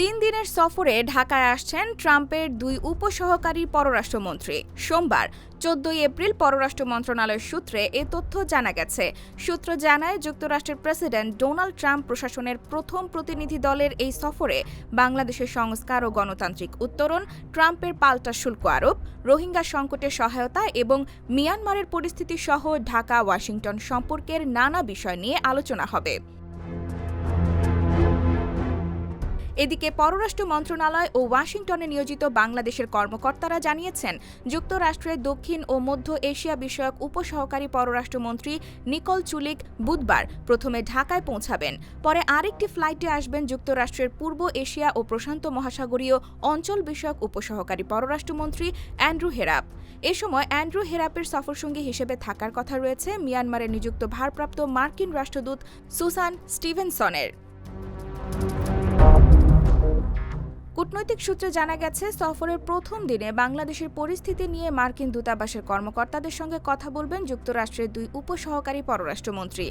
তিন দিনের সফরে ঢাকায় আসছেন ট্রাম্পের দুই উপসহকারী পররাষ্ট্রমন্ত্রী। সোমবার, চোদ্দই এপ্রিল পররাষ্ট্র মন্ত্রণালয়ের সূত্রে এ তথ্য জানা গেছে। সূত্র জানায়, যুক্তরাষ্ট্রের প্রেসিডেন্ট ডোনাল্ড ট্রাম্প প্রশাসনের প্রথম প্রতিনিধি দলের এই সফরে বাংলাদেশের সংস্কার ও গণতান্ত্রিক উত্তরণ, ট্রাম্পের পাল্টা শুল্ক আরোপ, রোহিঙ্গা সংকটে সহায়তা এবং মিয়ানমারের পরিস্থিতি সহ ঢাকা ওয়াশিংটন সম্পর্কের নানা বিষয় নিয়ে আলোচনা হবে। এদিকে পররাষ্ট্র মন্ত্রণালয় ও ওয়াশিংটনে নিয়োজিত বাংলাদেশের কর্মকর্তারা জানিয়েছেন, যুক্তরাষ্ট্রের দক্ষিণ ও মধ্য এশিয়া বিষয়ক উপসহকারী পররাষ্ট্রমন্ত্রী নিকল চুলিক বুধবার প্রথমে ঢাকায় পৌঁছাবেন। পরে আরেকটি ফ্লাইটে আসবেন যুক্তরাষ্ট্রের পূর্ব এশিয়া ও প্রশান্ত মহাসাগরীয় অঞ্চল বিষয়ক উপসহকারী পররাষ্ট্রমন্ত্রী অ্যান্ড্রু হেরাপ। এ সময় অ্যান্ড্রু হেরাপের সফরসঙ্গী হিসেবে থাকার কথা রয়েছে, মিয়ানমারে নিযুক্ত ভারপ্রাপ্ত মার্কিন রাষ্ট্রদূত সুসান স্টিভেনসনের। কূটনৈতিক সূত্রে জানা গেছে, সফরের প্রথম দিনে বাংলাদেশের পরিস্থিতি নিয়ে মার্কিন দূতাবাসের কর্মকর্তাদের সঙ্গে কথা বলবেন যুক্তরাষ্ট্রের দুই উপসহকারী পররাষ্ট্রমন্ত্রী।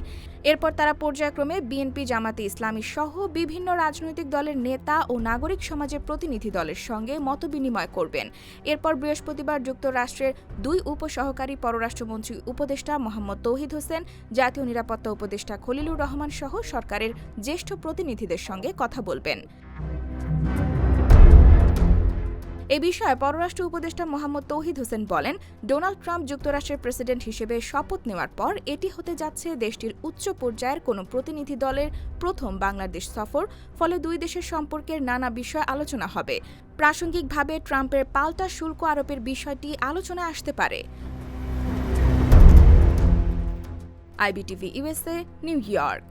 এরপর তারা পর্যায়ক্রমে বিএনপি জামাতে ইসলামী সহ বিভিন্ন রাজনৈতিক দলের নেতা ও নাগরিক সমাজের প্রতিনিধি দলের সঙ্গে মতবিনিময় করবেন। এরপর বৃহস্পতিবার যুক্তরাষ্ট্রের দুই উপসহকারী পররাষ্ট্রমন্ত্রী উপদেষ্টা মোহাম্মদ তৌহিদ হোসেন, জাতীয় নিরাপত্তা উপদেষ্টা খলিলুর রহমান সহ সরকারের জ্যেষ্ঠ প্রতিনিধিদের সঙ্গে কথা বলবেন। এ বিষয়ে পররাষ্ট্র উপদেষ্টা মোহাম্মদ তৌহিদ হোসেন বলেন, ডোনাল্ড ট্রাম্প যুক্তরাষ্ট্রের প্রেসিডেন্ট হিসেবে শপথ নেওয়ার পর এটি হতে যাচ্ছে দেশটির উচ্চ পর্যায়ের কোনো প্রতিনিধি দলের প্রথম বাংলাদেশ সফর, ফলে দুই দেশের সম্পর্কের নানা বিষয় আলোচনা হবে। প্রাসঙ্গিকভাবে ট্রাম্পের পাল্টা শুল্ক আরোপের বিষয়টি আলোচনায় আসতে পারে। IBTV USA New York.